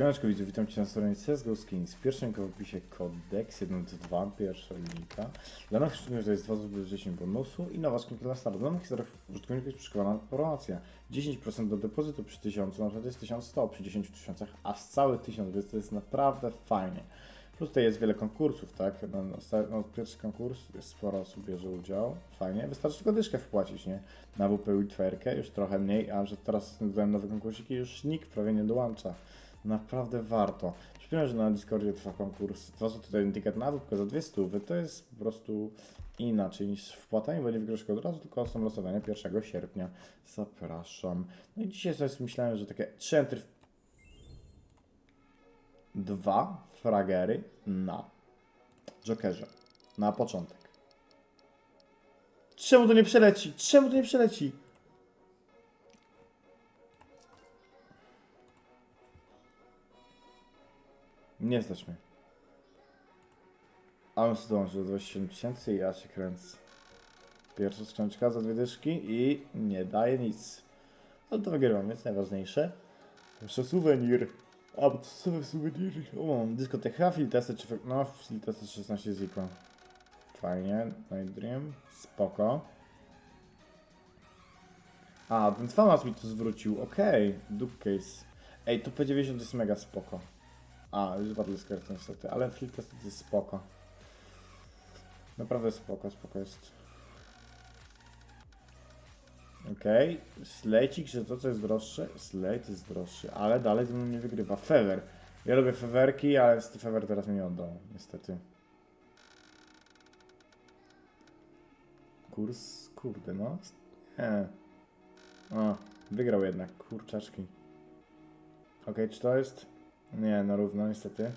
Siemaneczko widzę, witam Cię na stronie CSGO Skins. W pierwszym opisie kod DEX 1.2, pierwsza linijka. Dla nowych użytkowników to jest 2 zł 10 bonusu i nowa skrzynka dla start. Dla nowych użytkowników jest przyszykowana promocja. 10% do depozytu przy 1000, na przykład jest 1100 przy 10 tysiącach, aż cały 1000, więc to jest naprawdę fajnie. Plus tutaj jest wiele konkursów, tak? No, no, no, pierwszy konkurs, jest sporo osób bierze udział, fajnie. Wystarczy tylko dyszkę wpłacić, nie? Na WP Witwerkę, już trochę mniej, a że teraz dodałem nowe konkursiki, już nikt prawie nie dołącza. Naprawdę warto. Przypomnę, że na Discordzie trwa konkurs 2 zł jeden ticket na WP za 200 to jest po prostu inaczej niż wpłata, nie będzie wygraszka od razu, tylko są losowania 1 sierpnia. Zapraszam. No i dzisiaj sobie myślałem, że takie 3 entry dwa fragery na Jokerze. Na początek. Czemu to nie przeleci? Czemu to nie przeleci? Nie stać mnie. A on zdąży do 27 tysięcy i ja się kręcę. Pierwsza skrzyneczka za dwie dyszki i nie daje nic. Ale to wygrywam, więc najważniejsze. Jeszcze suwenir. A, bo to są suweniry. O, dyskoteka, filtesy czy... No, filtesy 16 ziko. Fajnie, Night Dream. Spoko. A, ten Famas mi to zwrócił, okej. Okay. Case. Ej, to P90 jest mega spoko. A, Battle Skirt niestety, ale to jest spoko. Naprawdę spoko, spoko jest. Okej, okay. Slejcik, że to co jest droższe? Slate jest droższy, ale dalej ze mną nie wygrywa. Fever. Ja lubię fewerki, ale niestety Fever teraz mi nie oddał, niestety. Kurs, kurde no. Nie. O, wygrał jednak, kurczaczki. Okej, czy to jest? Nie, na równo niestety.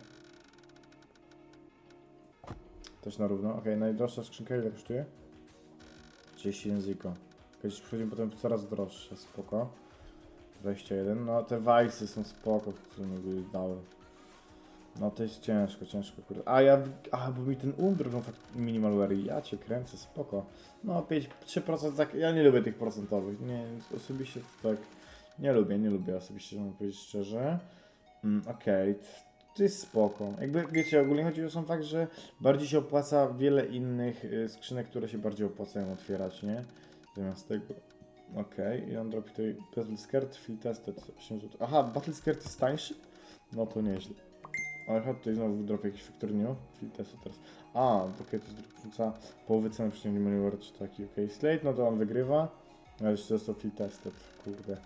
Też na równo. Okej, najdroższa skrzynka ile kosztuje? 31 ziko. Kiedyś przychodzimy potem coraz droższe, spoko. 21, no te wajsy są spoko, które mi dały. No to jest ciężko, ciężko, kurde. A ja, a bo mi ten um drogą minimalware, ja cię kręcę, spoko. No 5, 3% tak, ja nie lubię tych procentowych, nie, osobiście tak, nie lubię, nie lubię osobiście, żeby powiedzieć szczerze. Mm, Okej, okay. to jest spoko. Jakby, wiecie, ogólnie chodzi o sam fakt, że bardziej się opłaca wiele innych y, skrzynek, które się bardziej opłacają otwierać, nie? Zamiast tego. Okej, okay. i on dropi tutaj Battle Skirt, Free Tested 8 zł. Aha, Battle Skirt jest tańszy? No to nieźle. Ale chodź tutaj znowu dropi jakiś Factorinio. Free Tested teraz. A, okej, okay, to rzuca połowy ceny przynajmniej Maneuver czy taki, okej. Okay. Slate, no to on wygrywa. A jeszcze został Free Tested, kurde.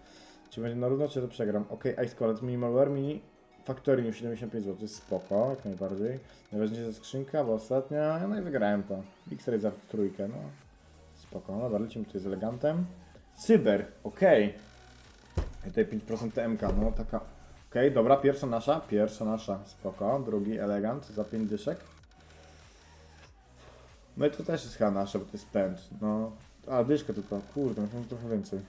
Czy będzie na równo, czy to przegram? Okay, Ice Collet, Minimalware, Mini Factorinio 75 zł, spoko, jak najbardziej. Najważniejsza skrzynka, bo ostatnia, no i wygrałem to. X-Ray za trójkę, no. Spoko, dobra, lecimy tutaj z elegantem. Cyber, okej. Okay. Tutaj 5% TMK, no taka. Okay, dobra, pierwsza nasza, pierwsza nasza, spoko. Drugi elegant za 5 dyszek. No i to też jest chyba nasze, bo to jest pęd, no. A, dyszkę tylko, kurde, myślałem, że trochę więcej.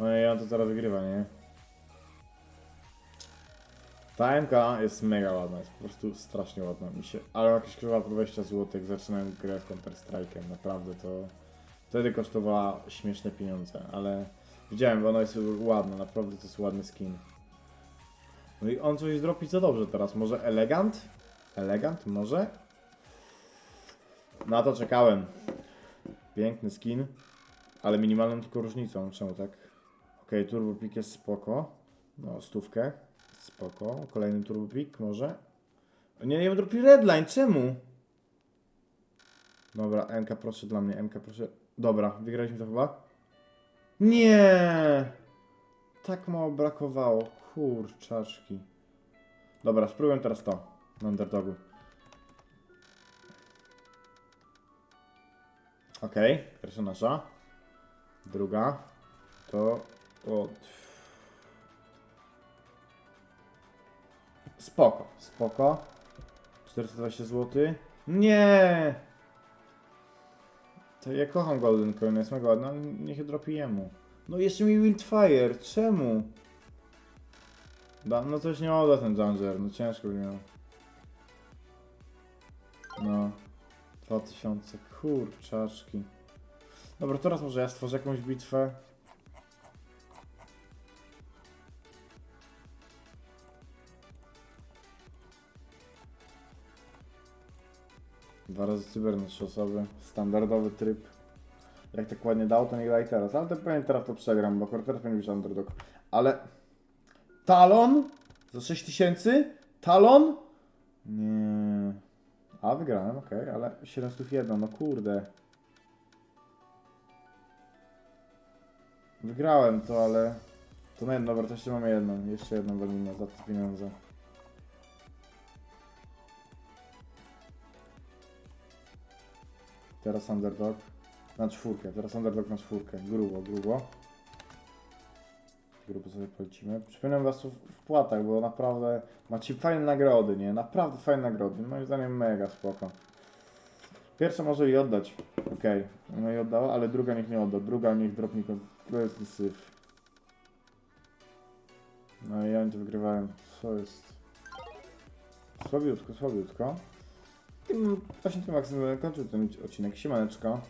No i on to teraz wygrywa, nie? Ta MK jest mega ładna, jest po prostu strasznie ładna mi się. Ale jakieś po 20 zł, zaczynałem grę Counter Strike'em, naprawdę to... Wtedy kosztowała śmieszne pieniądze, ale widziałem, bo ona jest ładna, naprawdę to jest ładny skin. No i on coś zrobi co dobrze teraz, może elegant? Elegant, może? Na to czekałem. Piękny skin, ale minimalną tylko różnicą, czemu tak? Okej, okay, turbo pik jest spoko, no stówkę. Spoko. Kolejny turbopik może? Nie, nie dropi redline, czemu? Dobra, MK proszę dla mnie, MK proszę. Dobra, wygraliśmy to chyba? Nie! Tak mało brakowało, kurczaczki. Dobra, spróbuję teraz to, na underdogu. Okej, okay, pierwsza nasza. Druga to od Spoko, spoko. 420 zł. Nie! To ja kocham Golden Coin, jest mega ładna, ale niech dropi jemu. No jeszcze mi Wildfire, czemu? Da, no coś nie odda ten Danger, no ciężko by miał. No. 2000, kurczaczki. Dobra, teraz może ja stworzę jakąś bitwę. Dwa razy cyber na trzy osoby. Standardowy tryb. Jak tak ładnie dał, to nie daj teraz. Ale to pewnie teraz to przegram, bo teraz powinien być underdog. Ale... Talon? Za 6000? Talon? Nie. A, wygrałem, okej, ale 701, no kurde. Wygrałem to, ale... To na to jeszcze mamy jedną. Jeszcze jedną walimy za te pieniądze. Teraz underdog. Na czwórkę, teraz underdog na czwórkę. Grubo, grubo. Grubo sobie polecimy. Przypominam was o wpłatach, bo naprawdę macie fajne nagrody, nie? Naprawdę fajne nagrody. Moim zdaniem mega spoko. Pierwsza może i oddać. Okej, no i oddała, ale druga niech nie odda. Druga niech dropnie kompletny syf. No i oni to wygrywają. Co jest? Słabiutko, słabiutko. Tym, właśnie tym akcentem kończył ten odcinek. Siemaneczko.